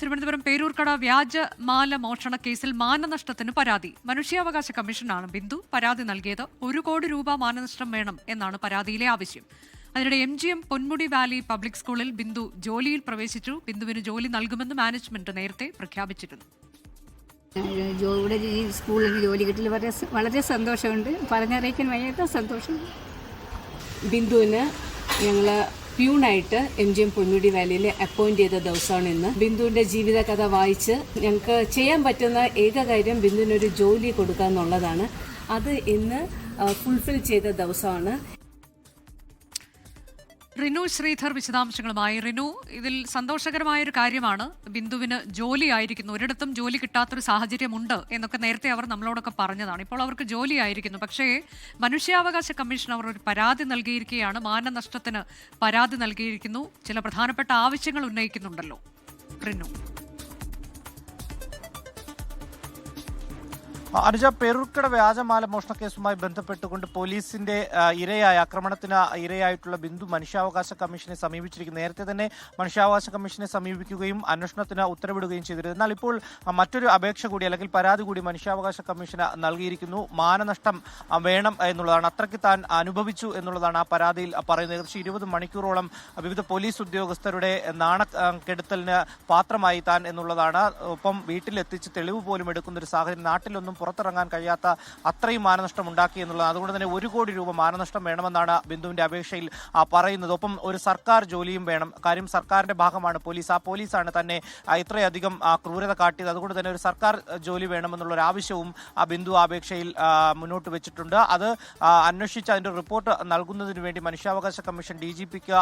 തിരുവനന്തപുരം പേരൂർക്കട വ്യാജ മാല മോഷണ കേസിൽ മാനനഷ്ടത്തിന് പരാതി. മനുഷ്യാവകാശ കമ്മീഷനാണ് ബിന്ദു പരാതി നൽകിയത്. ഒരു കോടി രൂപ മാനനഷ്ടം വേണം എന്നാണ് പരാതിയിലെ ആവശ്യം. അതിനിടെ M G M Ponmudi valley public സ്കൂളിൽ ബിന്ദു ജോലിയിൽ പ്രവേശിച്ചു. ബിന്ദുവിന് ജോലി നൽകുമെന്ന് മാനേജ്മെന്റ് നേരത്തെ പ്രഖ്യാപിച്ചിരുന്നു. ജോ ഇവിടെ ഈ സ്കൂളിൽ ജോലി കിട്ടിയിൽ വളരെ വളരെ സന്തോഷമുണ്ട്. പറഞ്ഞറിയിക്കാൻ വയ്യാത്ത സന്തോഷം. ബിന്ദുവിന് ഞങ്ങൾ പ്യൂണായിട്ട് എം ജി എം പൊന്മുടി വാലിയിൽ അപ്പോയിന്റ് ചെയ്ത ദിവസമാണ് ഇന്ന്. ബിന്ദുവിന്റെ ജീവിതകഥ വായിച്ച് ഞങ്ങൾക്ക് ചെയ്യാൻ പറ്റുന്ന ഏക കാര്യം ബിന്ദുവിനൊരു ജോലി കൊടുക്കുക എന്നുള്ളതാണ് അത് ഇന്ന് ഫുൾഫിൽ ചെയ്ത ദിവസമാണ്. റിനു ശ്രീധർ വിശദാംശങ്ങളുമായി. റിനു ഇതിൽ സന്തോഷകരമായ ഒരു കാര്യമാണ്. ബിന്ദുവിന് ജോലി ആയിരിക്കുന്നു ഒരിടത്തും ജോലി കിട്ടാത്തൊരു സാഹചര്യമുണ്ട് എന്നൊക്കെ നേരത്തെ അവർ നമ്മളോടൊക്കെ പറഞ്ഞതാണ്. ഇപ്പോൾ അവർക്ക് ജോലി ആയിരിക്കുന്നു പക്ഷേ മനുഷ്യാവകാശ കമ്മീഷൻ അവർ ഒരു പരാതി നൽകിയിരിക്കുകയാണ്. മാനനഷ്ടത്തിന് പരാതി നൽകിയിരിക്കുന്നു. ചില പ്രധാനപ്പെട്ട ആവശ്യങ്ങൾ ഉന്നയിക്കുന്നുണ്ടല്ലോ. റിനു. അനുജ പെരുക്കട വ്യാജമാല മോഷണ കേസുമായി ബന്ധപ്പെട്ടുകൊണ്ട് പോലീസിന്റെ ഇരയായ ആക്രമണത്തിന് ഇരയായിട്ടുള്ള ബിന്ദു മനുഷ്യാവകാശ കമ്മീഷനെ സമീപിച്ചിരിക്കുന്നു. നേരത്തെ തന്നെ മനുഷ്യാവകാശ കമ്മീഷനെ സമീപിക്കുകയും അന്വേഷണത്തിന് ഉത്തരവിടുകയും ചെയ്തിരുന്നു. എന്നാൽ ഇപ്പോൾ മറ്റൊരു അപേക്ഷ കൂടി അല്ലെങ്കിൽ പരാതി കൂടി മനുഷ്യാവകാശ കമ്മീഷന് നൽകിയിരിക്കുന്നു. മാനനഷ്ടം വേണം എന്നുള്ളതാണ്. അത്രയ്ക്ക് താൻ അനുഭവിച്ചു എന്നുള്ളതാണ് ആ പരാതിയിൽ പറയുന്നത്. ഏകദേശം ഇരുപത് മണിക്കൂറോളം വിവിധ പോലീസ് ഉദ്യോഗസ്ഥരുടെ നാണക്കെടുത്തലിന് പാത്രമായി താൻ എന്നുള്ളതാണ്. ഒപ്പം വീട്ടിലെത്തിച്ച് തെളിവ് പോലും എടുക്കുന്ന ഒരു സാഹചര്യം നാട്ടിലൊന്നും പുറത്തിറങ്ങാൻ കഴിയാത്ത അത്രയും മാനനഷ്ടം ഉണ്ടാക്കി എന്നുള്ളത്. അതുകൊണ്ട് തന്നെ ഒരു കോടി രൂപ മാനനഷ്ടം വേണമെന്നാണ് ബിന്ദുവിന്റെ അപേക്ഷയിൽ പറയുന്നത്. ഒപ്പം ഒരു സർക്കാർ ജോലിയും വേണം. കാര്യം സർക്കാരിന്റെ ഭാഗമാണ് പോലീസ്. ആ പോലീസാണ് തന്നെ ഇത്രയധികം ക്രൂരത കാട്ടിയത്. അതുകൊണ്ട് തന്നെ ഒരു സർക്കാർ ജോലി വേണമെന്നുള്ള ഒരു ആവശ്യവും ആ ബിന്ദു അപേക്ഷയിൽ മുന്നോട്ട് വെച്ചിട്ടുണ്ട്. അത് അന്വേഷിച്ച് അതിന്റെ റിപ്പോർട്ട് നൽകുന്നതിന് വേണ്ടി മനുഷ്യാവകാശ കമ്മീഷൻ ഡി ജി പിക്ക്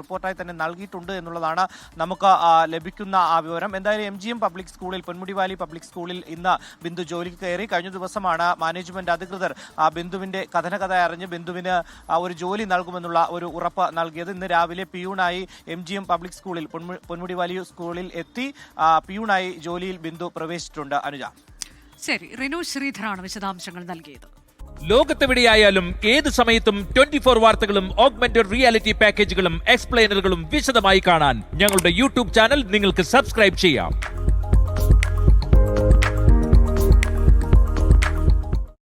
റിപ്പോർട്ടായി തന്നെ നൽകിയിട്ടുണ്ട് എന്നുള്ളതാണ് നമുക്ക് ലഭിക്കുന്ന ആ വിവരം. എന്തായാലും എം ജി എം പബ്ലിക് സ്കൂളിൽ പൊന്മുടി വാലി പബ്ലിക് സ്കൂളിൽ ഇന്ന് ബിന്ദു ജോലിക്ക് കയറി. കഴിഞ്ഞ ദിവസമാണ് മാനേജ്മെന്റ് അധികൃതർ ആ ബിന്ദുവിന്റെ കഥനകഥ അറിഞ്ഞ് ബിന്ദുവിന് ആ, ഒരു ജോലി നൽകുമെന്നുള്ള ഒരു ഉറപ്പ് നൽകിയത്. ഇന്ന് രാവിലെ പിയൂണായി എം ജി എം പബ്ലിക് സ്കൂളിൽ പൊന്മു- പൊന്മുടി വലിയ സ്കൂളിൽ എത്തി ആ, പിയൂണായി ജോലിയിൽ ബിന്ദു പ്രവേശിച്ചിട്ടുണ്ട്. അനുജ. ശരി റിനു ശ്രീധരാണ് വിശദാംശങ്ങൾ നൽകിയത്. ലോകത്തെവിടെയായാലും ഏത് സമയത്തും ട്വന്റി ഫോർ വാർത്തകളും ഓഗ്മെന്റഡ് റിയാലിറ്റി പാക്കേജുകളും എക്സ്പ്ലെയിനറുകളും വിശദമായി കാണാൻ ഞങ്ങളുടെ യൂട്യൂബ് ചാനൽ നിങ്ങൾക്ക് സബ്സ്ക്രൈബ് ചെയ്യാം.